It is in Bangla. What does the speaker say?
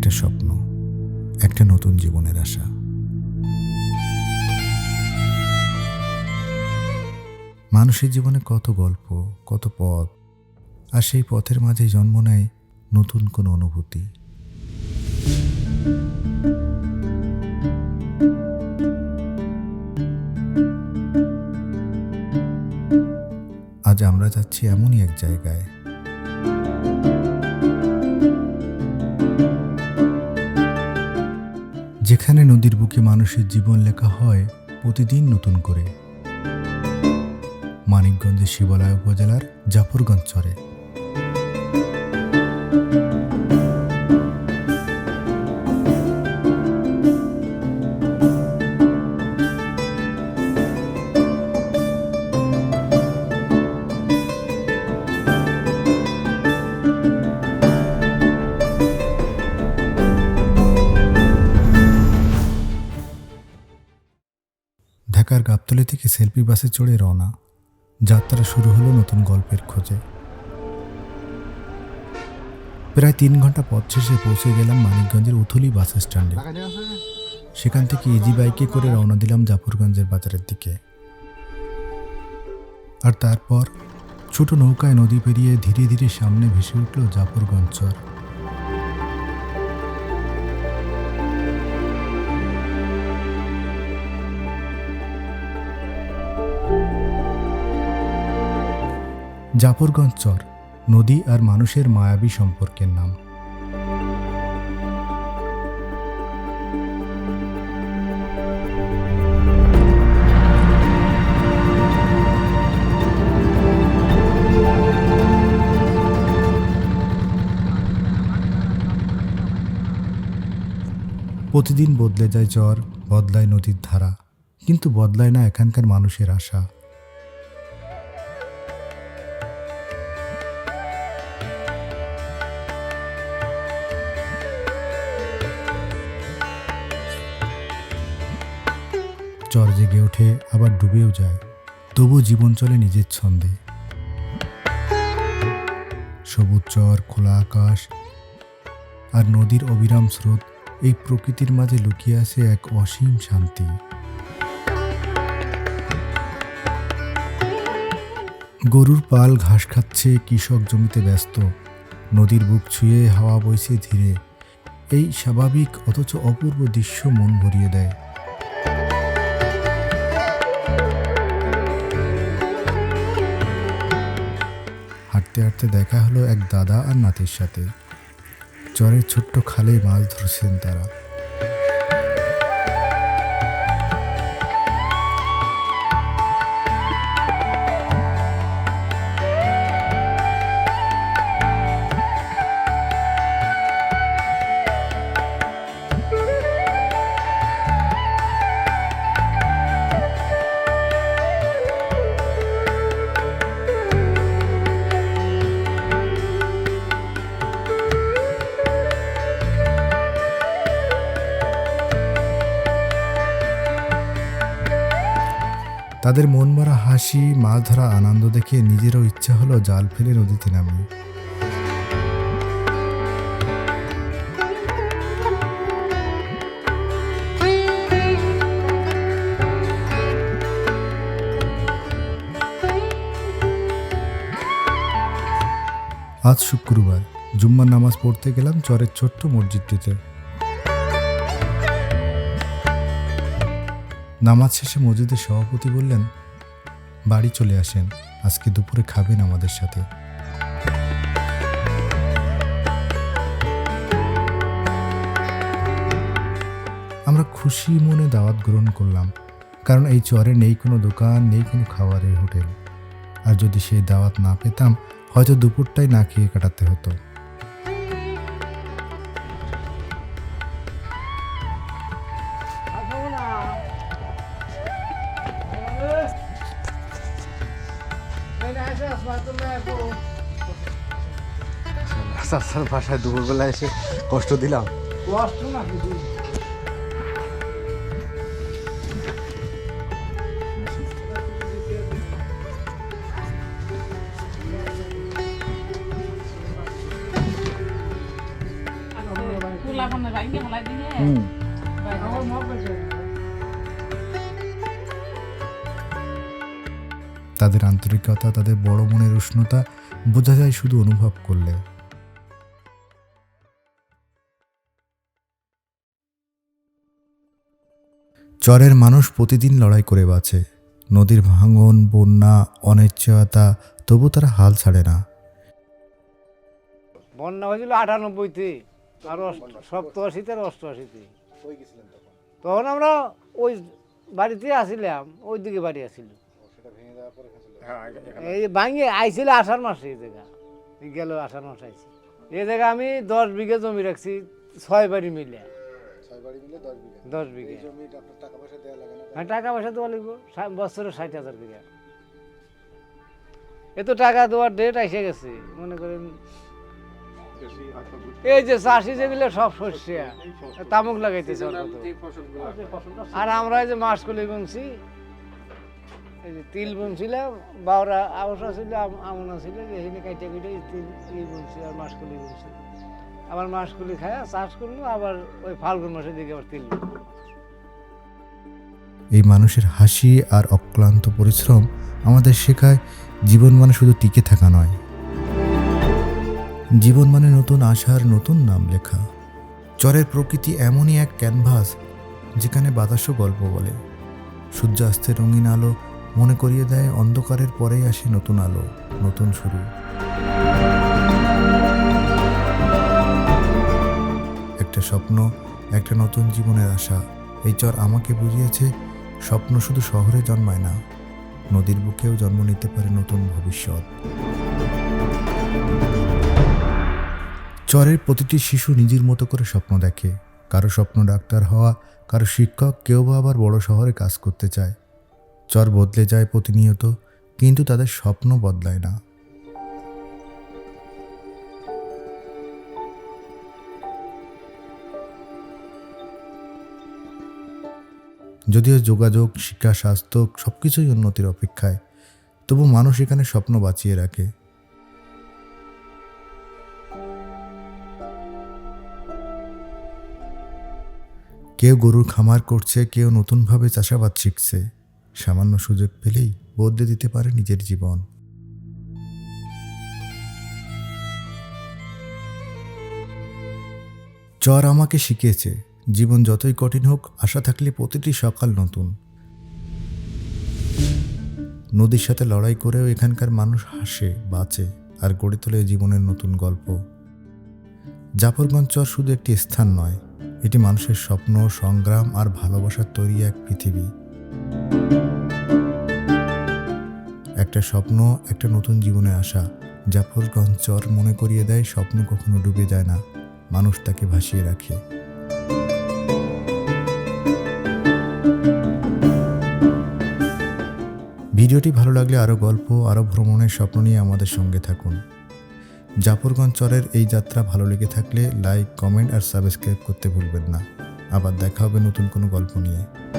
একটা স্বপ্ন, একটা নতুন জীবনের আশা। মানুষের জীবনে কত গল্প, কত পথ, আর সেই পথের মাঝে জন্ম নেয় নতুন কোনো অনুভূতি। আজ আমরা যাচ্ছি এমনই এক জায়গায় যেখানে নদীর বুকে মানুষের জীবন লেখা হয় প্রতিদিন নতুন করে। মানিকগঞ্জের শিবালয় উপজেলার জাফরগঞ্জ চরে। ঢাকার গাবতলী থেকে সেলফি বাসে চড়ে রওনা। যাত্রা শুরু হলো নতুন গল্পের খোঁজে। প্রায় তিন ঘণ্টা পথ শেষে পৌঁছে গেলাম মানিকগঞ্জের উথলি বাস স্ট্যান্ডে। সেখান থেকে ইজি বাইকে করে রওনা দিলাম জাফরগঞ্জের বাজারের দিকে। আর তারপর ছোট নৌকায় নদী পেরিয়ে ধীরে ধীরে সামনে ভেসে উঠল জাফরগঞ্জ চর। জাফরগঞ্জ চর, নদী আর মানুষের মায়াবী সম্পর্কের নাম। প্রতিদিন বদলে যায় চর বদলায় নদীর ধারা, কিন্তু বদলায় না এখানকার মানুষের আশা। চর জেগে ওঠে আবার ডুবেও যায় তবু জীবন চলে নিজের ছন্দে। সবুজ চর, খোলা আকাশ আর নদীর অবিরাম স্রোত এই প্রকৃতির মাঝে লুকিয়ে আছে এক অসীম শান্তি। গরুর পাল ঘাস খাচ্ছে, কৃষক জমিতে ব্যস্ত, নদীর বুক ছুঁয়ে হাওয়া বইছে ধীরে। এই স্বাভাবিক অথচ অপূর্ব দৃশ্য মন ভরিয়ে দেয়। হাঁটতে হাঁটতে দেখা হলো এক দাদা আর নাতির সাথে। চরের ছোট্ট খালে মাছ ধরছেন তারা। তাদের মন মরা হাসি, মাছ ধরা, আনন্দ দেখে নিজেরও ইচ্ছা হলো জাল ফেলে নদীতে নামি। আজ শুক্রবার, জুম্মার নামাজ পড়তে গেলাম চরের ছোট্ট মসজিদটিতে। নামাজ শেষে মসজিদের সভাপতি বললেন, বাড়ি চলে আসেন, আজকে দুপুরে খাবেন আমাদের সাথে। আমরা খুশি মনে দাওয়াত গ্রহণ করলাম, কারণ এই চরে নেই কোনো দোকান, নেই কোনো খাবারের হোটেল। আর যদি সেই দাওয়াত না পেতাম, হয়তো দুপুরটাই না খেয়ে কাটাতে হতো। চাচার বাসায় দুপুরবেলা এসে কষ্ট দিলাম। কষ্ট না কিছু হুম। তাদের আন্তরিকতা, তাদের বড় মনের উষ্ণতা বোঝা যায় শুধু অনুভব করলে। চরের মানুষ প্রতিদিন লড়াই করে বাঁচে। নদীর ভাঙন, বন্যা, অনিশ্চয়তা, তবু তারা হাল ছাড়ে না। বন্যা হয়েছিল আটানব্বইতে, আর সপ্তআশিতে আর অষ্টআশিতে। তখন আমরা ওই বাড়িতে আসিলাম ওই দিকে বাড়ি আসিল। এই ভাঙিয়ে আইছিল আষাঢ় মাসে এই জায়গা। এই গেল আষাঢ় মাস আইছি। এই জায়গা আমি দশ বিঘে জমি রাখছি ছয় বাড়ি মিলে। দশ বিঘে। হ্যাঁ টাকা পয়সা দেওয়া লাগবো। বছরে ষাট হাজার করে এ তো টাকা দেওয়ার ডেট এসে গেছে মনে করেন। এই যে চাষি যেগুলো সব শস্য তামুক লাগাইতেছে আর আমরা এই যে মাসকলি বুনছি তিল বুনছিলাম বাউরা আবসা ছিল, আম- আমনা ছিল এখানে কাইটে কেটে তিল, এই বুনছি আর মাসকলি বুনছি আবার মাসকলি খায় চাষ করব আবার ওই ফাল্গুন মাসের দিকে আবার তিল। এই মানুষের হাসি আর অক্লান্ত পরিশ্রম আমাদের শেখায় জীবন মানে শুধু টিকে থাকা নয়। জীবন মানে নতুন আশার নতুন নাম লেখা। চরের প্রকৃতি এমনই এক ক্যানভাস, যেখানে বাতাসও গল্প বলে। সূর্যাস্তের রঙিন আলো মনে করিয়ে দেয়, অন্ধকারের পরেই আসে নতুন আলো, নতুন শুরু। একটা স্বপ্ন, একটা নতুন জীবনের আশা। এই চর আমাকে বুঝিয়েছে, স্বপ্ন শুধু শহরে জন্মায় না, নদীর বুকেও জন্ম নিতে পারে নতুন ভবিষ্যৎ। চরের প্রতিটি শিশু নিজের মতো করে স্বপ্ন দেখে। কারও স্বপ্ন ডাক্তার হওয়া, কারও শিক্ষক, কেউ বা আবার বড় শহরে কাজ করতে চায়। চর বদলে যায় প্রতিনিয়ত, কিন্তু তাদের স্বপ্ন বদলায় না। যদিও যোগাযোগ, শিক্ষা, স্বাস্থ্য সব কিছুই উন্নতির অপেক্ষায়, তবু মানুষ এখানে স্বপ্ন বাঁচিয়ে রাখে। কেউ গরুর খামার করছে, কেউ নতুনভাবে চাষাবাদ শিখছে। সামান্য সুযোগ পেলেই বদলে দিতে পারে নিজের জীবন। চর আমাকে শিখিয়েছে, জীবন যতই কঠিন হোক, আশা থাকলে প্রতিটি সকাল নতুন। নদীর সাথে লড়াই করেও এখানকার মানুষ হাসে, বাঁচে আর গড়ে তোলে জীবনের নতুন গল্প। জাফরগঞ্জ চর শুধু একটি স্থান নয়, এটি মানুষের স্বপ্ন, সংগ্রাম আর ভালোবাসার তৈরি এক পৃথিবী। একটা স্বপ্ন, একটা নতুন জীবনে আসা। জাফরগঞ্জ চর মনে করিয়ে দেয়, স্বপ্ন কখনো ডুবে যায় না। মানুষ তাকে ভাসিয়ে রাখে। ভিডিওটি ভালো লাগলে আরও গল্প আরও ভ্রমণের স্বপ্ন নিয়ে আমাদের সঙ্গে থাকুন। জাফরগঞ্জ চরের এই যাত্রা ভালো লেগে থাকলে লাইক, কমেন্ট আর সাবস্ক্রাইব করতে ভুলবেন না। আবার দেখা হবে নতুন কোনো গল্প নিয়ে।